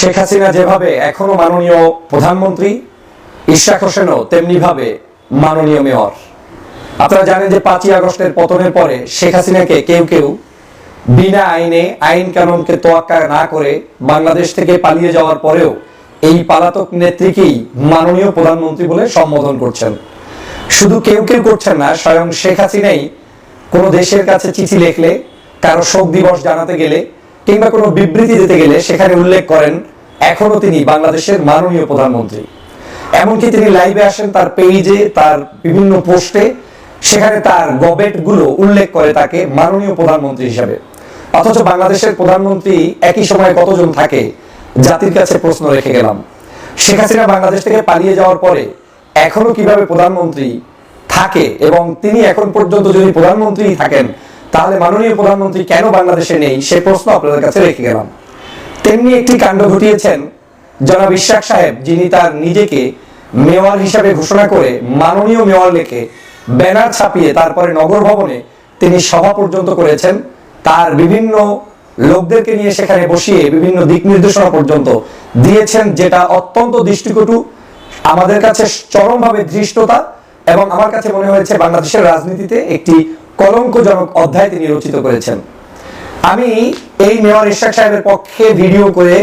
শেখ হাসিনা যেভাবে এখনও মাননীয় প্রধানমন্ত্রী ইশরাক হোসেনও তেমনি ভাবে মাননীয় মেয়র। আপনারা জানেন যে পাঁচই আগস্টের পতনের পরে শেখ হাসিনাকে কেউ কেউ বিনা আইনে, আইন কানুনকে তোয়াক্কা না করে বাংলাদেশ থেকে পালিয়ে যাওয়ার পরেও এই পালাতক নেত্রীকেই মাননীয় প্রধানমন্ত্রী বলে সম্বোধন করছেন। শুধু কেউ কেউ করছেন না, স্বয়ং শেখ হাসিনাই কোনো দেশের কাছে চিঠি লিখলে, কারও শোক দিবস জানাতে গেলে, কিংবা কোনো বিবৃতি দিতে গেলে সেখানে উল্লেখ করেন এখনও তিনি বাংলাদেশের মাননীয় প্রধানমন্ত্রী। এমনকি তিনি লাইভে আসেন তার পেজে, তার বিভিন্ন পোস্টে, সেখানে তার গবেটগুলো উল্লেখ করে তাকে মাননীয় প্রধানমন্ত্রী হিসাবে। অথচ বাংলাদেশের প্রধানমন্ত্রী একই সময় কতজন থাকে, জাতির কাছে প্রশ্ন রেখে গেলাম। শেখ হাসিনা বাংলাদেশ থেকে পালিয়ে যাওয়ার পরে এখনও কীভাবে প্রধানমন্ত্রী থাকে এবং তিনি এখন পর্যন্ত যদি প্রধানমন্ত্রী থাকেন, তাহলে মাননীয় প্রধানমন্ত্রী কেন বাংলাদেশে নেই, সে প্রশ্ন আপনাদের কাছে রেখে গেলাম। তেমনি একটি কাণ্ড ঘটিয়েছেন জনাব ইশাক সাহেব, যিনি তার নিজেকে মেয়র হিসাবে ঘোষণা করে মাননীয় মেয়র লেখে ব্যানার ছাপিয়ে তারপরে নগর ভবনে তিনি সভা পর্যন্ত করেছেন। তার বিভিন্ন লোকদেরকে নিয়ে সেখানে বসিয়ে বিভিন্ন দিক নির্দেশনা পর্যন্ত দিয়েছেন, যেটা অত্যন্ত দৃষ্টিকটু আমাদের কাছে চরমভাবে ধৃষ্টতা এবং আমার কাছে মনে হয়েছে বাংলাদেশের রাজনীতিতে একটি কলঙ্কজনক অধ্যায় তিনি রচিত করেছেন। আমি এই মেয়র ইশাক সাহেবের পক্ষে ভিডিও করে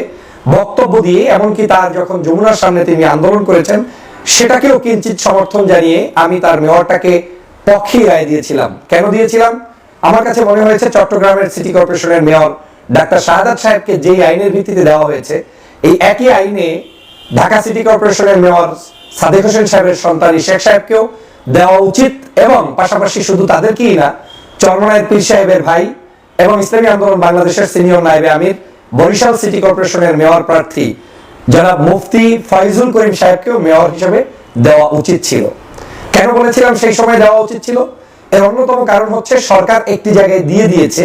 বক্তব্য দিয়ে, এমনকি তার যখন যমুনার সামনে তিনি আন্দোলন করেছেন, সেটাকেও কিঞ্চিত সমর্থন জানিয়ে আমি তার মেয়রটাকে পক্ষে রায় দিয়েছিলাম। কেন দিয়েছিলাম? আমার কাছে মনে হয়েছে চট্টগ্রামের সিটি কর্পোরেশনের মেয়র ডাক্তার শাহাদাত সাহেবকে যেই আইনের ভিত্তিতে দেওয়া হয়েছে, এই একই আইনে ঢাকা সিটি কর্পোরেশনের মেয়র সাদেক হোসেন সাহেবের সন্তান ইশেক সাহেবকেও দেওয়া উচিত এবং পাশাপাশি শুধু তাদেরকেই না চরমনায়ের পীর সাহেবের ভাই এবং ইসলামী আন্দোলন বাংলাদেশের সিনিয়র নায়েবে আমির, বরিশাল সিটি কর্পোরেশনের মেয়র প্রার্থী জনাব মুফতি ফয়জুল করিম সাহেবকেও মেয়র হিসেবে দেওয়া উচিত ছিল। কেন বলেছিলাম সেই সময় দেওয়া উচিত ছিল? এর অন্যতম কারণ হচ্ছে সরকার একটি জায়গায় দিয়ে দিয়েছে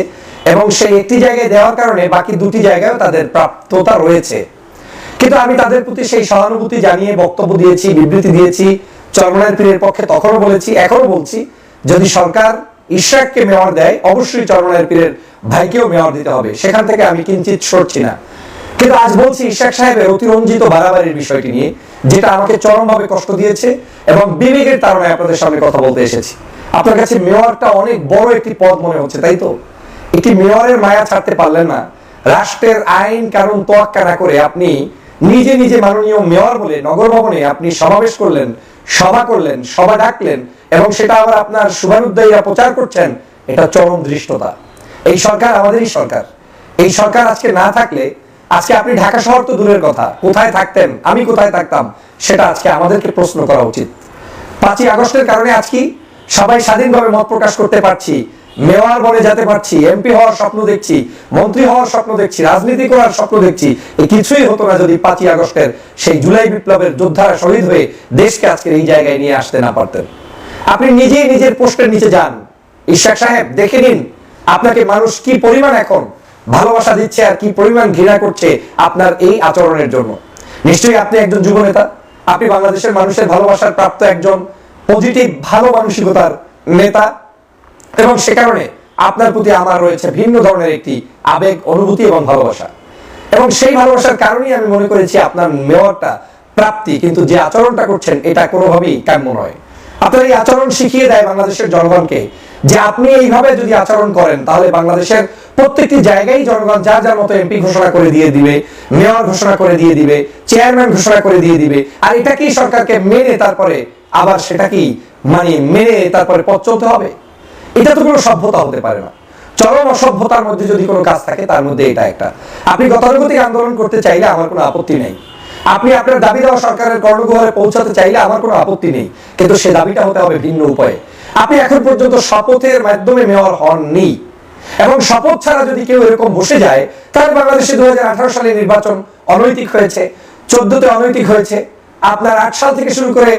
এবং সেই একটি জায়গায় দেওয়ার কারণে বাকি দুটি জায়গায়ও তাদের প্রাপ্যতা রয়েছে। কিন্তু আমি তাদের প্রতি সেই সহানুভূতি জানিয়ে বক্তব্য দিয়েছি, বিবৃতি দিয়েছি চরমনায়ের পীরের পক্ষে তখনও বলেছি এখনও বলছি, যদি সরকার ইশরাককে মেয়র দেয়, অবশ্যই চরমনায়ের পীরের ভাইকেও মেয়র দিতে হবে। সেখান থেকে আমি কিঞ্চিত সরছি না। কিন্তু আজ বলছি, ইশাক সাহেবের অতিরঞ্জিত বাড়াবাড়ির বিষয়টি নিয়ে, যেটা আমাকে চরমভাবে কষ্ট দিয়েছে এবং বিবেকের তারণায় আপনাদের সামনে কথা বলতে এসেছি। আপনার কাছে মেয়রটা অনেক বড় একটি পদ মনে হচ্ছে, তাই তো? একটি মেয়রের মায়া ছাড়তে পারলেন না। রাষ্ট্রের আইন কারণ তোয়াক্কা না করে আপনি নিজে নিজে মাননীয় মেয়র বলে নগর ভবনে আপনি সমাবেশ করলেন, সভা করলেন, সভা ডাকলেন এবং সেটা আবার আপনার শুভানুদ্দায়ীরা প্রচার করছেন, এটা চরম দৃষ্টতা এই সরকার আমাদেরই সরকার। এই সরকার আজকে না থাকলে, আজকে আপনি ঢাকা শহর তো দূরের কথা, কোথায় থাকতেন, আমি কোথায় থাকতাম, সেটা আজকে আমাদেরকে প্রশ্ন করা উচিত। পাঁচই আগস্টের কারণে আজকে সবাই স্বাধীনভাবে মত প্রকাশ করতে পারছি, মেয়র বনে যেতে পারছি, এমপি হওয়ার স্বপ্ন দেখছি, মন্ত্রী হওয়ার স্বপ্ন দেখছি, রাজনীতি করার স্বপ্ন দেখছি এই কিছুই হতো না যদি পাঁচই আগস্টের সেই জুলাই বিপ্লবের যোদ্ধারা শহীদ হয়ে দেশকে আজকের এই জায়গায় নিয়ে আসতে না পারতেন। আপনি নিজেই নিজের পোস্টের নিচে যান। ইশাক সাহেব, দেখে নিন আপনাকে মানুষ কি পরিমাণ এখন ভালোবাসা দিচ্ছে আর কি পরিমাণ ঘৃণা করছে আপনার এই আচরণের জন্য। নিশ্চয়ই আপনি একজন যুব নেতা। আপনি বাংলাদেশের মানুষের ভালোবাসার প্রাপ্ত একজন পজিটিভ, ভালো মানসিকতার নেতা। এবং সে কারণে আপনার প্রতি আমার রয়েছে ভিন্ন ধরনের একটি আবেগ, অনুভূতি এবং ভালোবাসা। এবং সেই ভালোবাসার কারণেই আমি মনে করেছি আপনার মেয়রটা প্রাপ্তি, কিন্তু যে আচরণটা করছেন, এটা কোনোভাবেই কাম্য নয়। আপনার এই আচরণ শিখিয়ে দেয় বাংলাদেশের জনগণকে। যে আপনি এইভাবে যদি আচরণ করেন, তাহলে বাংলাদেশের প্রত্যেকটি জায়গায় জনগণ যার যার মতো এমপি ঘোষণা করে দিয়ে দিবে, মেয়র ঘোষণা করে দিয়ে দিবে, চেয়ারম্যান ঘোষণা করে দিয়ে দিবে, আর এটাকেই সরকারকে মেনে তারপরে আবার সেটাকেই মানে মেনে তারপরে পথ চলতে হবে? এটা তো কোনো সভ্যতা হতে পারে না। চরম অসভ্যতার মধ্যে যদি কোনো কাজ থাকে, তার মধ্যে এটা একটা। আপনি গতানুগতিক আন্দোলন করতে চাইলে আমার কোনো আপত্তি নেই। আপনি আপনার দাবি দেওয়া সরকারের কর্ণগোহরে পৌঁছাতে চাইলে আমার কোনো আপত্তি নেই, কিন্তু সে দাবিটা হতে হবে ভিন্ন উপায়ে। আপনি এখন পর্যন্ত শপথের মাধ্যমে মেয়র হননি, এবং শপথ ছাড়া যদি কেউ এরকম বসে যায় তাহলে বাংলাদেশে দু সালে নির্বাচন অনৈতিক হয়েছে, চোদ্দতে অনৈতিক হয়েছে, আপনার আট সাল থেকে শুরু করে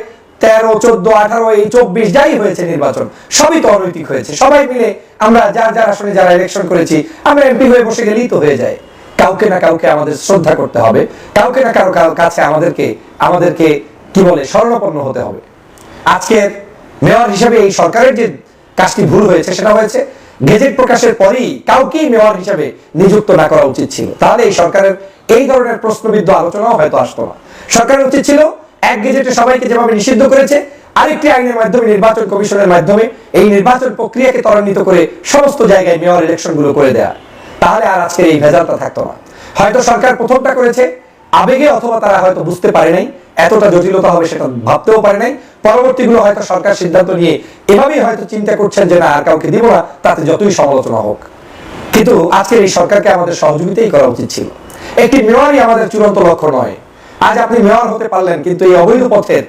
তেরো, চোদ্দ, আঠারো, এই চব্বিশ যাই হয়েছে নির্বাচন, সবই তো অনৈতিক হয়েছে। সবাই মিলে আমরা যার যার আসনে যারা ইলেকশন করেছি, আমরা এমপি হয়ে বসে গেলেই তো হয়ে যায়। কাউকে না কাউকে আমাদের শ্রদ্ধা করতে হবে। কাউকে না কারও কাছে আমাদেরকে আমাদেরকে কি বলে স্মরণাপন্ন হতে হবে। আজকের মেয়র হিসেবে এই সরকারের যে কাজটি ভুল হয়েছে, সেটা হয়েছে গেজেট প্রকাশের পরেই কাউকেই মেয়র হিসেবে নিযুক্ত না করা উচিত ছিল। তাহলে এই সরকারের এই ধরনের প্রশ্নবিদ্ধ আলোচনাও হয়তো আসতো না। সরকারের উচিত ছিল এক গেজেটে সবাইকে যেভাবে নিষিদ্ধ করেছে, আরেকটি আইনের মাধ্যমে, নির্বাচন কমিশনের মাধ্যমে এই নির্বাচন প্রক্রিয়াকে ত্বরান্বিত করে সমস্ত জায়গায় মেয়র ইলেকশনগুলো করে দেয়া। তাহলে আর আজকের এই ভেজালটা থাকতো না। হয়তো সরকার প্রথমটা করেছে, আবেগে অথবা তারা হয়তো বুঝতে পারে নাই, এতটা জটিলতা হবে সেটা ভাবতেও পারে নাই। পরবর্তীগুলো হয়তো সরকার সিদ্ধান্ত নিয়ে এভাবেই হয়তো চিন্তা করছেন যে না, আর কাউকে দিব না, তাতে যতই সমালোচনা হোক। কিন্তু আজকের এই সরকারকে আমাদের সহযোগিতাই করা উচিত ছিল। একটি মেয়রই আমাদের চূড়ান্ত লক্ষ্য নয়। আজ আপনি মেয়র হতে পারলেন, কিন্তু এই অবৈধ পথের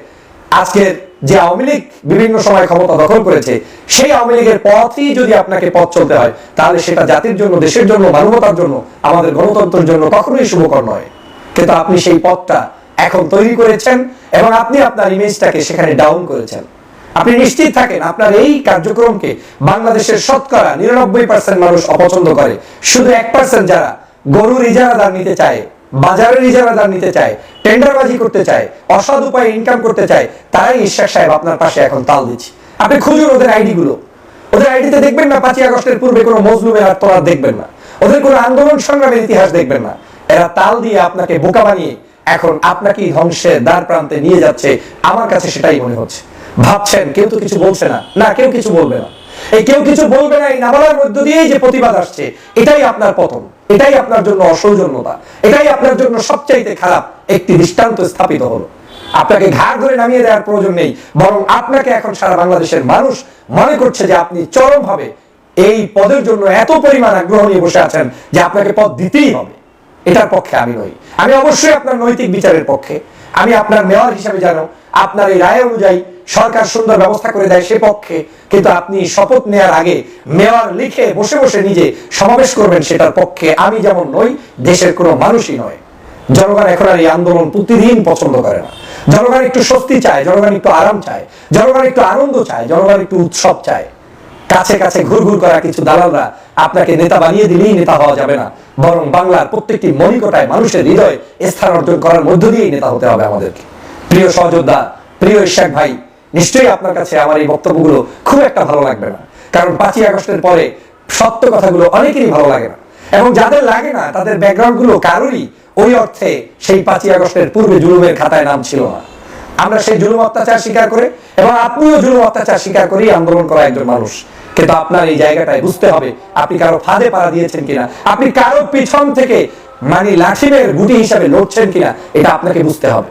আজকের যে আওয়ামী লীগ বিভিন্ন সময় ক্ষমতা দখল করেছে, সেই আওয়ামী লীগের পথই যদি আপনাকে পথ চলতে হয়, তাহলে সেটা জাতির জন্য, দেশের জন্য, মানবতার জন্য, আমাদের গণতন্ত্রের জন্য কখনোই শুভকর নয়। কিন্তু আপনি সেই পথটা এখন তৈরি করেছেন এবং আপনি আপনার ইমেজটাকে সেখানে ডাউন করেছেন। আপনি নিশ্চিত থাকেন আপনার এই কার্যক্রমকে বাংলাদেশের শতকরা নিরানব্বই পার্সেন্ট মানুষ অপছন্দ করে। শুধু এক পার্সেন্ট যারা গরুর ইজারাদার নিতে চায় বাজারের ইজারাদার নিতে চায়, টেন্ডারবাজি করতে চায়, অসৎ উপায়ে ইনকাম করতে চায়, তারাই ঈশ্বর সাহেব আপনার পাশে এখন তাল দিচ্ছে। আপনি খুঁজুন ওদের আইডি গুলো। ওদের আইডিতে দেখবেন না পাঁচই আগস্টের পূর্বে কোনো মজলুমের তোলা দেখবেন না। ওদের কোনো আন্দোলন সংগ্রামের ইতিহাস দেখবেন না। এরা তাল দিয়ে আপনাকে বোকা বানিয়ে এখন আপনাকে ধ্বংসের দ্বার প্রান্তে নিয়ে যাচ্ছে। আমার কাছে সেটাই মনে হচ্ছে। ভাবছেন, কেউ তো কিছু বলছে না। না, কেউ কিছু বলবে না। এই কেউ কিছু বলবে না এই না বলার মধ্য দিয়েই যে প্রতিবাদ আসছে, এটাই আপনার পতন। এটাই আপনার জন্য অসৌজন্যতা। এটাই আপনার জন্য সবচাইতে খারাপ একটি দৃষ্টান্ত স্থাপিত হলো। আপনাকে ঘাড় ধরে নামিয়ে দেওয়ার প্রয়োজন নেই, বরং আপনাকে এখন সারা বাংলাদেশের মানুষ মনে করছে যে আপনি চরমভাবে এই পদের জন্য এত পরিমাণ আগ্রহ নিয়ে বসে আছেন যে আপনাকে পদ দিতেই হবে। এটার পক্ষে আমি নই। আমি অবশ্যই আপনার নৈতিক বিচারের পক্ষে। আমি আপনার মেয়র হিসেবে জানো আপনার এই রায় অনুযায়ী সরকার সুন্দর ব্যবস্থা করে দেয় সে পক্ষে, কিন্তু আপনি শপথ নেওয়ার আগে মেয়র লিখে বসে বসে নিজে সমাবেশ করবেন সেটার পক্ষে আমি যেমন নই, দেশের কোনো মানুষই নয়। জনগণ এখন আর এই আন্দোলন প্রতিদিন পছন্দ করে না। জনগণ একটু স্বস্তি চায়, জনগণ একটু আরাম চায়, জনগণ একটু আনন্দ চায়, জনগণ একটু উৎসব চায়। কাছে কাছে ঘুরঘুর করা কিছু দালালরা আপনাকে নেতা বানিয়ে দিলেই নেতা হওয়া যাবে না। বরং বাংলার প্রত্যেকটি মণিকোটায় মানুষের হৃদয় স্থান অর্জন করার মধ্য দিয়েই নেতা হতে হবে আমাদেরকে। প্রিয় সহযোদ্ধা, প্রিয় ইশাক ভাই, নিশ্চয়ই আপনার কাছে আমার এই বক্তব্যগুলো খুব একটা ভালো লাগবে না। কারণ পাঁচই আগস্টের পরে সত্য কথাগুলো অনেকেরই ভালো লাগে না। এবং যাদের লাগে না, তাদের ব্যাকগ্রাউন্ডগুলো কারোরই ওই অর্থে সেই পাঁচই আগস্টের পূর্বে জুলুমের খাতায় নাম ছিল না। আমরা সেই জুলুম অত্যাচার স্বীকার করে এবং আপনিও জুলুম অত্যাচার স্বীকার করেই আন্দোলন করা একজন মানুষ। কিন্তু আপনার এই জায়গাটায় বুঝতে হবে, আপনি কারও ফাঁদে পাড়া দিয়েছেন কিনা, আপনি কারও পিছন থেকে মানে লাঠিমের গুটি হিসাবে লড়ছেন কিনা, এটা আপনাকে বুঝতে হবে।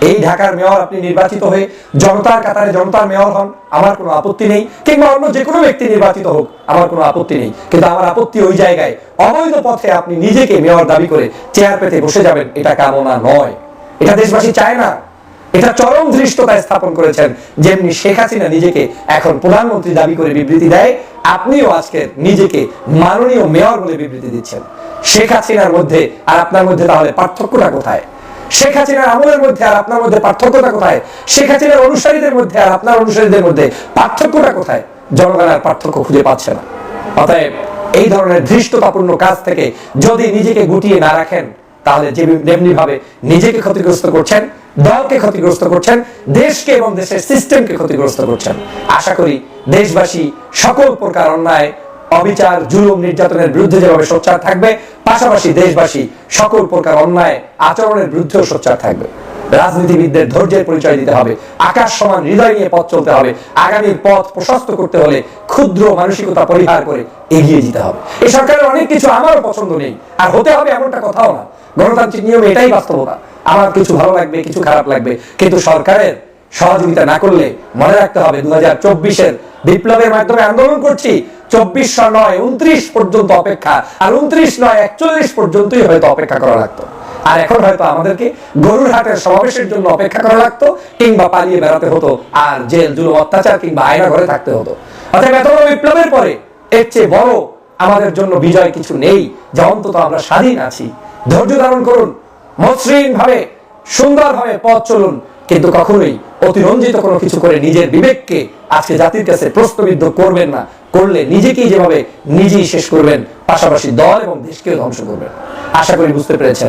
এই ঢাকার মেয়র আপনি নির্বাচিত হয়ে জনতার কাতারে জনতার মেয়র হন, আমার কোনো আপত্তি নেই। কিংবা অন্য যে কোনো ব্যক্তি নির্বাচিত হোক, আমার কোনো আপত্তি নেই। কিন্তু আমার আপত্তি ওই জায়গায়, অবৈধ পথে আপনি নিজেকে মেয়র দাবি করে চেয়ার পেতে বসে যাবেন, এটা কামনা নয়। এটা দেশবাসী চায় না। এটা চরম ধৃষ্টতায় স্থাপন করেছেন। যেমনি শেখ হাসিনা নিজেকে এখন প্রধানমন্ত্রী দাবি করে বিবৃতি দেয়, আপনিও আজকে নিজেকে মাননীয় মেয়র বলে বিবৃতি দিচ্ছেন। শেখ হাসিনার মধ্যে আর আপনার মধ্যে তাহলে পার্থক্যটা কোথায়? শেখ হাসিনার আমলের মধ্যে আর আপনার মধ্যে পার্থক্যটা কোথায়? শেখ হাসিনার অনুসারীদের মধ্যে আর আপনার অনুসারীদের মধ্যে পার্থক্যটা কোথায়? জনগণ আর পার্থক্য খুঁজে পাচ্ছে না। অতএব এই ধরনের ধৃষ্টতাপূর্ণ কাজ থেকে যদি নিজেকে গুটিয়ে না রাখেন, তাহলে যেমনি ভাবে নিজেকে ক্ষতিগ্রস্ত করছেন, দলকে ক্ষতিগ্রস্ত করছেন, দেশকে এবং দেশের সিস্টেমকে ক্ষতিগ্রস্ত করছেন, আশা করি দেশবাসী সকল প্রকার অন্যায় অবিচার, জুলুম, নির্যাতনের বিরুদ্ধে যেভাবে সোচ্চার থাকবে, পাশাপাশি দেশবাসী সকল প্রকার অন্যায় আচরণের বিরুদ্ধেও সোচ্চার থাকবে। রাজনীতিবিদদের ধৈর্যের পরিচয় দিতে হবে, আকাশ সমান হৃদয় নিয়ে পথ চলতে হবে আগামীর পথ প্রশস্ত করতে হলে ক্ষুদ্র মানসিকতা পরিহার করে এগিয়ে যেতে হবে। এই সরকারের অনেক কিছু আমারও পছন্দ নেই, আর হতে হবে এমনটা কথাও না। গণতান্ত্রিক নিয়মে এটাই বাস্তবতা। আমার কিছু ভালো লাগবে, কিছু খারাপ লাগবে, কিন্তু সরকারের সহযোগিতা না করলে মনে রাখতে হবে দু হাজার চব্বিশের বিপ্লবের মাধ্যমে আন্দোলন করছি চব্বিশশো নয়, উনত্রিশ পর্যন্ত অপেক্ষা। আর উনত্রিশ নয়, একচল্লিশ পর্যন্তই হয়তো অপেক্ষা করা লাগতো। আর এখন হয়তো আমাদেরকে গরুর হাটের সমাবেশের জন্য অপেক্ষা করা লাগতো, কিংবা পালিয়ে বেড়াতে হতো, আর জেল অত্যাচার, কিংবা আয়না ঘরে থাকতে হতো। অর্থাৎ এত বিপ্লবের পরে এর চেয়ে বড় আমাদের জন্য বিজয় কিছু নেই, যে অন্তত আমরা স্বাধীন আছি। ধৈর্য ধারণ করুন মসৃণ ভাবে সুন্দর ভাবে পথ চলুন, কিন্তু কখনোই অতিরঞ্জিত কোনো কিছু করে নিজের বিবেককে আজকে জাতির কাছে প্রশ্নবিদ্ধ করবেন না, করলে নিজেকেই যেভাবে নিজেই শেষ করবেন, পাশাপাশি দল এবং দেশকেও ধ্বংস করবেন। আশা করি বুঝতে পেরেছেন।